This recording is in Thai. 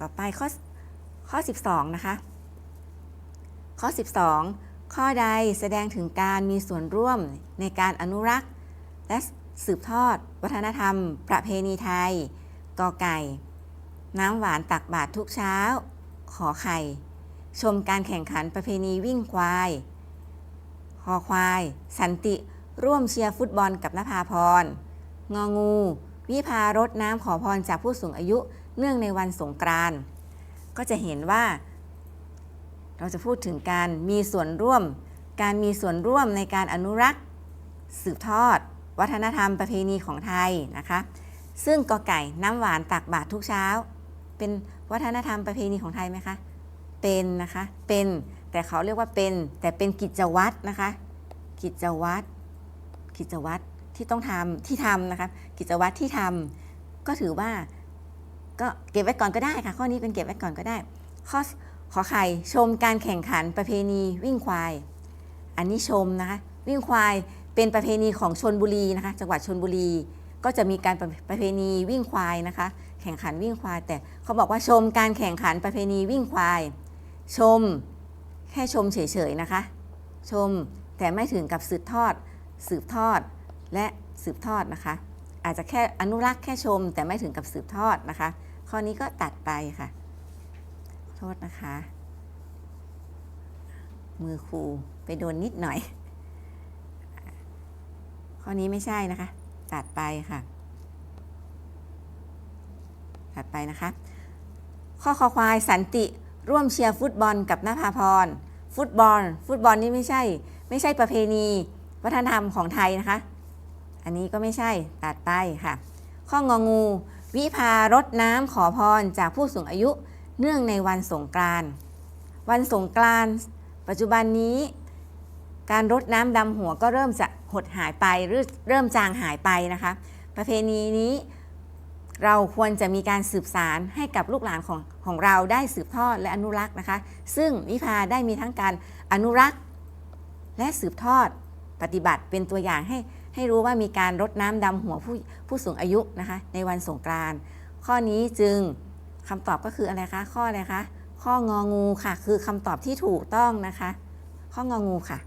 ต่อไปข้อข้อ 12 นะคะ ข้อ 12 ข้อใดแสดงถึงการมีส่วนร่วมในการอนุรักษ์ และสืบทอด วัฒนธรรม ประเพณีไทยกอไก่ น้ำหวานตักบาตรทุกเช้า ขอไข่ ชมการแข่งขันประเพณีวิ่งควายคอควาย สันติร่วมเชียร์ฟุตบอลกับนภาพรงองู วิพารดน้ำขอพรจากผู้สูงอายุเนื่องในวันสงกรานต์ก็จะเห็นว่า เราจะพูดถึงการมีส่วนร่วม การมีส่วนร่วมในการอนุรักษ์ สืบทอด วัฒนธรรมประเพณีของไทยนะคะ ซึ่งกอไก่น้ำหวานตักบาตรทุกเช้า เป็นวัฒนธรรมประเพณีของไทยไหมคะ เป็นนะคะ เป็นแต่เขาเรียกว่าเป็น แต่เป็นกิจวัตรนะคะ กิจวัตรกิจวัตร ที่ต้องทำที่ทำนะคะกิจวัตรที่ทำก็ถือว่าก็เก็บไว้ก่อนก็ได้ค่ะ ข้อนี้เป็นเก็บไว้ก่อนก็ได้ ข้อขอไข่ชมการแข่งขันประเพณีวิ่งควาย อันนี้ชมนะคะวิ่งควายเป็นประเพณีของชนบุรีนะคะ จังหวัดชนบุรี ก็จะมีการประเพณีวิ่งควายนะคะ แข่งขันวิ่งควาย แต่เขาบอกว่าชมการแข่งขันประเพณีวิ่งควาย ชมแค่ชมเฉยๆนะคะ ชมแต่ไม่ถึงกับสืบทอด สืบทอด และสืบทอดนะคะ อาจจะแค่อนุรักษ์แค่ชม แต่ไม่ถึงกับสืบทอดนะคะ ข้อนี้ก็ตัดไปค่ะ โทษนะคะ มือครูไปโดนนิดหน่อย ข้อนี้ไม่ใช่นะคะ ตัดไปค่ะ ตัดไปนะคะ ข้อคอควายสันติร่วมเชียร์ฟุตบอลกับนภาพร ฟุตบอล ฟุตบอลนี่ไม่ใช่ ไม่ใช่ประเพณี วัฒนธรรมของไทยนะคะ อันนี้ก็ไม่ใช่ตัดไปค่ะ ข้ององู วิพารดน้ำขอพรจากผู้สูงอายุเนื่องในวันสงกรานต์วันสงกรานต์ปัจจุบันนี้ การรดน้ำดำหัวก็เริ่มจะหดหายไปหรือเริ่มจางหายไปนะคะ ประเพณีนี้เราควรจะมีการสืบสารให้กับลูกหลานของของเราได้สืบทอดและอนุรักษ์นะคะ ซึ่งวิภาได้มีทั้งการอนุรักษ์ และสืบทอดปฏิบัติเป็นตัวอย่างให้ ให้รู้ว่ามีการรดน้ำดำหัวผู้ผู้สูงอายุนะคะในวันสงกรานต์ข้อนี้จึงคำตอบก็คืออะไรคะ ข้ออะไรคะ ข้ององูค่ะ คือคำตอบที่ถูกต้องนะคะ ข้ององูค่ะ